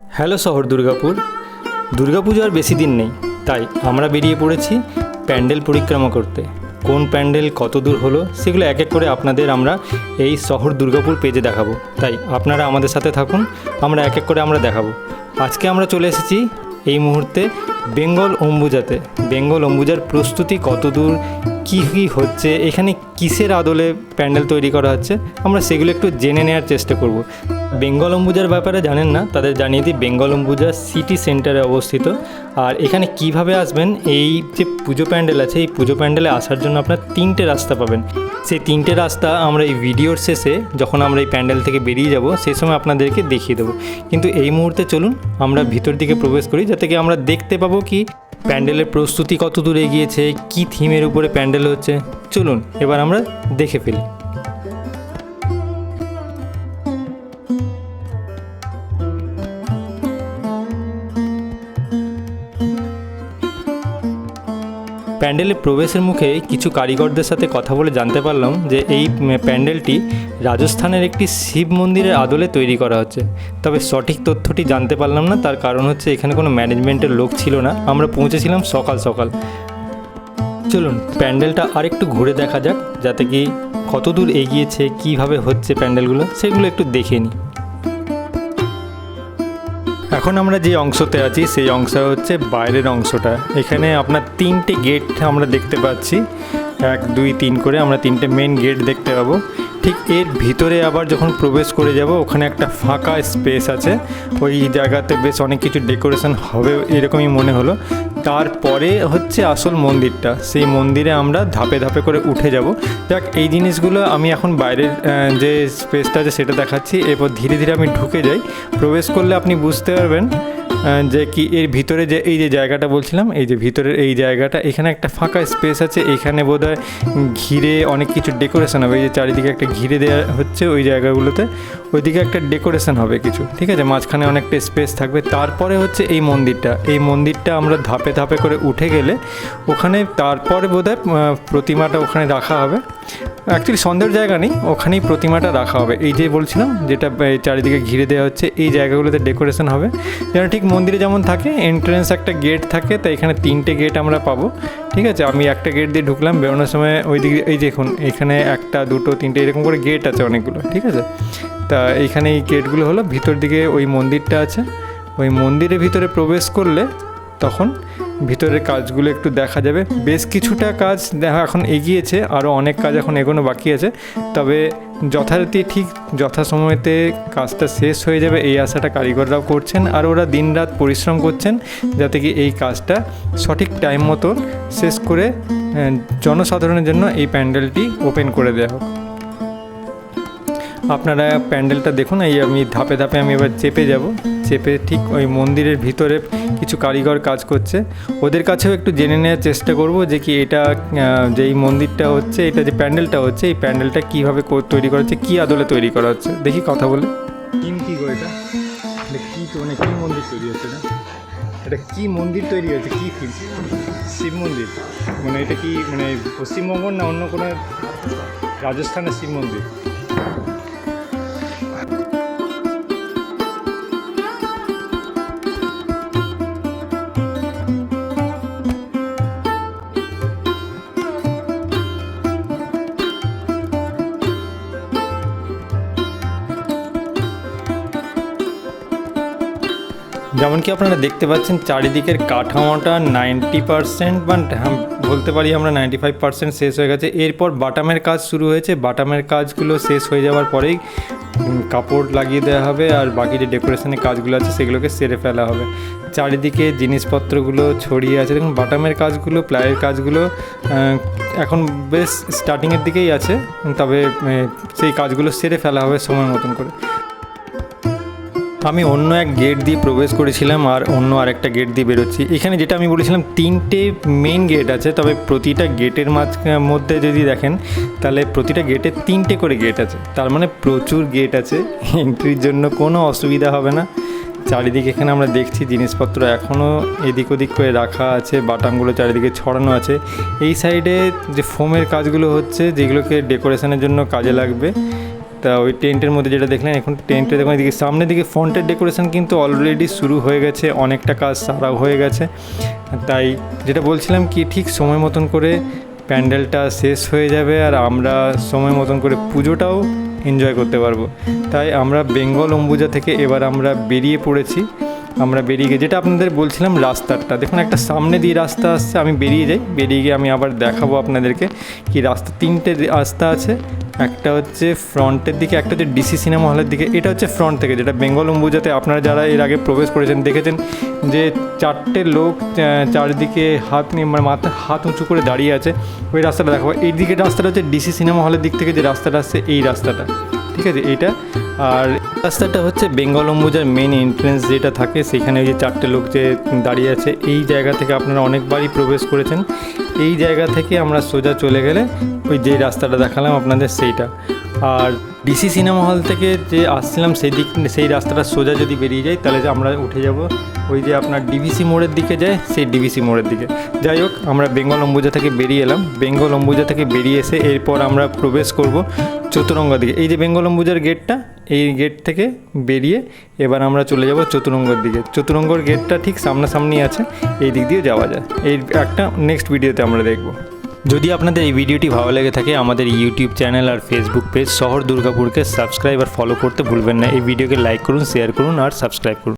Hello শহর দুর্গাপুর। দুর্গাপুজো আর বেশি দিন নেই, তাই আমরা বেরিয়ে পড়েছি প্যান্ডেল পরিক্রমা করতে। কোন প্যান্ডেল কত দূর হলো সেগুলো এক এক করে আপনাদের আমরা এই শহর দুর্গাপুর পেজে দেখাবো। তাই আপনারা আমাদের সাথে থাকুন, আমরা এক এক করে আমরা দেখাবো। আজকে আমরা চলে এসেছি এই মুহূর্তে বেঙ্গল অম্বুজাতে, বেঙ্গল অম্বুজার প্রস্তুতি কতদূর, কী কী হচ্ছে, এখানে কিসের আদলে প্যান্ডেল তৈরি করা হচ্ছে, আমরা সেগুলো একটু জেনে নেওয়ার চেষ্টা করব। বেঙ্গল অম্বুজার ব্যাপারে জানেন না, তাদের জানিয়ে দিই, বেঙ্গল অম্বুজা সিটি সেন্টারে অবস্থিত। আর এখানে কীভাবে আসবেন, এই যে পুজো প্যান্ডেল আছে, এই পুজো প্যান্ডেলে আসার জন্য আপনার তিনটে রাস্তা পাবেন। সেই তিনটে রাস্তা আমরা এই ভিডিওর শেষে যখন আমরা এই প্যান্ডেল থেকে বেরিয়ে যাব সেই সময় আপনাদেরকে দেখিয়ে দেবো। কিন্তু এই মুহূর্তে চলুন, আমরা ভিতর দিকে প্রবেশ করি, যাতে কি আমরা দেখতে পাবো কি প্যান্ডেলের প্রস্তুতি কত দূর এগিয়েছে, কি থিমের উপরে প্যান্ডেল হচ্ছে। চলুন, এবার আমরা দেখে ফেলি। প্যান্ডেলের প্রবেশের মুখে কিছু কারিগরদের সাথে কথা বলে জানতে পারলাম যে এই প্যান্ডেলটি রাজস্থানের একটি শিব মন্দিরের আদলে তৈরি করা হচ্ছে। তবে সঠিক তথ্যটি জানতে পারলাম না, তার কারণ হচ্ছে এখানে কোনো ম্যানেজমেন্টের লোক ছিল না। আমরা পৌঁছেছিলাম সকাল সকাল। চলুন, প্যান্ডেলটা আরেকটু ঘুরে দেখা যাক, যাতে কি কতদূর এগিয়েছে, কীভাবে হচ্ছে প্যান্ডেলগুলো, সেগুলো একটু দেখে নিই। এখন আমরা যে অংশতে আছি, সেই অংশ হচ্ছে বাইরের অংশটা। এখানে আপনার তিনটে গেট আমরা দেখতে পাচ্ছি। এক, দুই, তিন করে আমরা তিনটে মেন গেট দেখতে পাবো। ঠিক এর ভিতরে আবার যখন প্রবেশ করে যাব, ওখানে একটা ফাঁকা স্পেস আছে। ওই জায়গাতে বেশ অনেক কিছু ডেকোরেশন হবে এরকমই মনে হলো। তারপরে হচ্ছে আসল মন্দিরটা। সেই মন্দিরে আমরা ধাপে ধাপে করে উঠে যাব। যাক, এই জিনিসগুলো আমি এখন বাইরের যে স্পেসটা আছে সেটা দেখাচ্ছি। এরপর ধীরে ধীরে আমি ঢুকে যাই। প্রবেশ করলে আপনি বুঝতে পারবেন যে কি এর ভিতরে যে এই যে জায়গাটা বলছিলাম, এই যে ভিতরের এই জায়গাটা, এখানে একটা ফাঁকা স্পেস আছে, এখানে বোধহয় ঘিরে অনেক কিছু ডেকোরেশন হবে। এই যে চারিদিকে একটা ঘিরে দেওয়া হচ্ছে ওই জায়গাগুলোতে, ওইদিকে একটা ডেকোরেশন হবে কিছু, ঠিক আছে? মাঝখানে অনেকটা স্পেস থাকবে। তারপরে হচ্ছে এই মন্দিরটা। এই মন্দিরটা আমরা ধাপে ধাপে করে উঠে গেলে ওখানে তারপরে বোধহয় প্রতিমাটা ওখানে রাখা হবে। অ্যাকচুয়ালি সন্দেহের জায়গা নেই, ওখানেই প্রতিমাটা রাখা হবে। এই যে বলছিলাম, যেটা চারিদিকে ঘিরে দেওয়া হচ্ছে, এই জায়গাগুলোতে ডেকোরেশন হবে। যেন ঠিক মন্দিরে যেমন থাকে এন্ট্রেন্স একটা গেট থাকে তাই এখানে তিনটে গেট আমরা পাবো। ঠিক আছে? আমি একটা গেট দিয়ে ঢুকলাম, বেরোনোর সময় ওই দিকে এই দেখুন, এখানে একটা, দুটো, তিনটে, এরকম করে গেট আছে অনেকগুলো, ঠিক আছে? তা এইখানে এই গেটগুলো হলো, ভিতর দিকে ওই মন্দিরটা আছে। ওই মন্দিরের ভিতরে প্রবেশ করলে তখন ভিতরের কাজগুলো একটু দেখা যাবে। বেশ কিছুটা কাজ দেখা এখন এগিয়েছে আরও অনেক কাজ এখন এগোনো বাকি আছে। তবে যথারীতি ঠিক যথাসময়তে কাজটা শেষ হয়ে যাবে এই আশাটা কারিগররাও করছেন আর ওরা দিনরাত পরিশ্রম করছেন যাতে কি এই কাজটা সঠিক টাইম মতো শেষ করে জনসাধারণের জন্য এই প্যান্ডেলটি ওপেন করে দেওয়া হোক। আপনারা প্যান্ডেলটা দেখুন, এই আমি ধাপে ধাপে আমি এবার চেপে যাব। চেপে ঠিক ওই মন্দিরের ভিতরে কিছু কারিগর কাজ করছে। ওদের কাছেও একটু জেনে নেওয়ার চেষ্টা করব যে কি এটা যে এই মন্দিরটা হচ্ছে, এটা যে প্যান্ডেলটা হচ্ছে, এই প্যান্ডেলটা কীভাবে তৈরি করা হচ্ছে, কী আদলে তৈরি করা হচ্ছে? দেখি কথা বলে। টিম কী গো এটা? কী মানে কী মন্দির তৈরি হচ্ছে না এটা কী মন্দির তৈরি হচ্ছে কী থিম? শিব মন্দির। মানে এটা কি মানে পশ্চিমবঙ্গ না অন্য কোনো রাজস্থানের শিব মন্দির? যেমন কি আপনারা দেখতে পাচ্ছেন চারিদিকের কাঠামোটা নাইনটি পারসেন্ট বা হ্যাঁ, বলতে পারি আমরা নাইনটি ফাইভ পার্সেন্ট শেষ হয়ে গেছে। এরপর বাটামের কাজ শুরু হয়েছে। বাটামের কাজগুলো শেষ হয়ে যাওয়ার পরেই কাপড় লাগিয়ে দেওয়া হবে আর বাকি যে ডেকোরেশনের কাজগুলো আছে সেগুলোকে সেরে ফেলা হবে। চারিদিকে জিনিসপত্রগুলো ছড়িয়ে আছে। দেখুন বাটামের কাজগুলো প্লাইয়ের কাজগুলো এখন বেশ স্টার্টিংয়ের দিকেই আছে। তবে সেই কাজগুলো সেরে ফেলা হবে সময় মতন করে। আমি অন্য এক গেট দিয়ে প্রবেশ করেছিলাম আর অন্য আরেকটা গেট দিয়ে বেরোচ্ছি। এখানে যেটা আমি বলেছিলাম, তিনটে মেন গেট আছে, তবে প্রতিটা গেটের মাঝ মধ্যে যদি দেখেন, তাহলে প্রতিটা গেটে তিনটে করে গেট আছে। তার মানে প্রচুর গেট আছে এন্ট্রির জন্য কোনো অসুবিধা হবে না। চারিদিকে এখানে আমরা দেখছি জিনিসপত্র এখনও এদিক ওদিক করে রাখা আছে, বাটামগুলো চারিদিকে ছড়ানো আছে। এই সাইডে যে ফোমের কাজগুলো হচ্ছে, যেগুলোকে ডেকোরেশনের জন্য কাজে লাগবে তা ওই টেন্টের মধ্যে যেটা দেখলেন এখন টেন্টের দেখুন এদিকে সামনের দিকে ফ্রন্টের ডেকোরেশন কিন্তু অলরেডি শুরু হয়ে গেছে অনেকটা কাজ সারা হয়ে গেছে। তাই যেটা বলছিলাম কি ঠিক সময় মতন করে প্যান্ডেলটা শেষ হয়ে যাবে আর আমরা সময় মতন করে পুজোটাও এনজয় করতে পারব। তাই আমরা বেঙ্গল অম্বুজা থেকে এবার আমরা বেরিয়ে পড়েছি। আমরা বেরিয়ে গিয়ে, যেটা আপনাদের বলছিলাম রাস্তাটা, দেখুন একটা সামনে দিয়ে রাস্তা আসছে, আমি বেরিয়ে যাই, বেরিয়ে গিয়ে আমি আবার দেখাবো আপনাদেরকে কি রাস্তা, তিনটে রাস্তা আছে, একটা হচ্ছে ফ্রন্টের দিকে, একটা হচ্ছে ডিসি সিনেমা হলের দিকে, এটা হচ্ছে ফ্রন্ট থেকে, যেটা বেঙ্গল অম্বুজাতে আপনারা যারা এর আগে প্রবেশ করেছেন, দেখেছেন যে চারটে লোক চারদিকে হাত নিয়ে মানে মাথা হাত উঁচু করে দাঁড়িয়ে আছে, ওই রাস্তাটা দেখাবো। এই দিকে রাস্তাটা হচ্ছে ডিসি সিনেমা হলের দিক থেকে যে রাস্তাটা আসছে, এই রাস্তাটা, ঠিক আছে? এইটা আর রাস্তাটা হচ্ছে বেঙ্গল অম্বুজার মেন এন্ট্রেন্স যেটা থাকে, সেখানে ওই যে চারটে লোক যে দাঁড়িয়ে আছে, এই জায়গা থেকে আপনারা অনেকবারই প্রবেশ করেছেন। এই জায়গা থেকে আমরা সোজা চলে গেলে ওই যে রাস্তাটা দেখালাম আপনাদের সেইটা। আর ডিসি সিনেমা হল থেকে যে আসছিলাম, সেই দিক, সেই রাস্তাটা সোজা যদি বেরিয়ে যাই, তাহলে যে আমরা উঠে যাব ওই যে আপনার ডিভিসি মোড়ের দিকে যায়, সেই ডিভিসি মোড়ের দিকে। যাই হোক আমরা বেঙ্গল অম্বুজা থেকে বেরিয়ে এলাম। বেঙ্গল অম্বুজা থেকে বেরিয়ে এসে এরপর আমরা প্রবেশ করব চতুরঙ্গা দিকে। এই যে বেঙ্গল অম্বুজার গেটটা, এই গেট থেকে বেরিয়ে এবার আমরা চলে যাব চতুরঙ্গর দিকে। চতুরঙ্গর গেটটা ঠিক সামনাসামনি আছে, এই দিক দিয়ে যাওয়া যায়। এই একটা নেক্সট ভিডিওতে আমরা দেখব। যদি আপনাদের এই ভিডিওটি ভালো লেগে থাকে, আমাদের ইউটিউব চ্যানেল আর ফেসবুক পেজ শহর দুর্গাপুরকে সাবস্ক্রাইব আর ফলো করতে ভুলবেন না। এই ভিডিওকে লাইক করুন শেয়ার করুন আর সাবস্ক্রাইব করুন।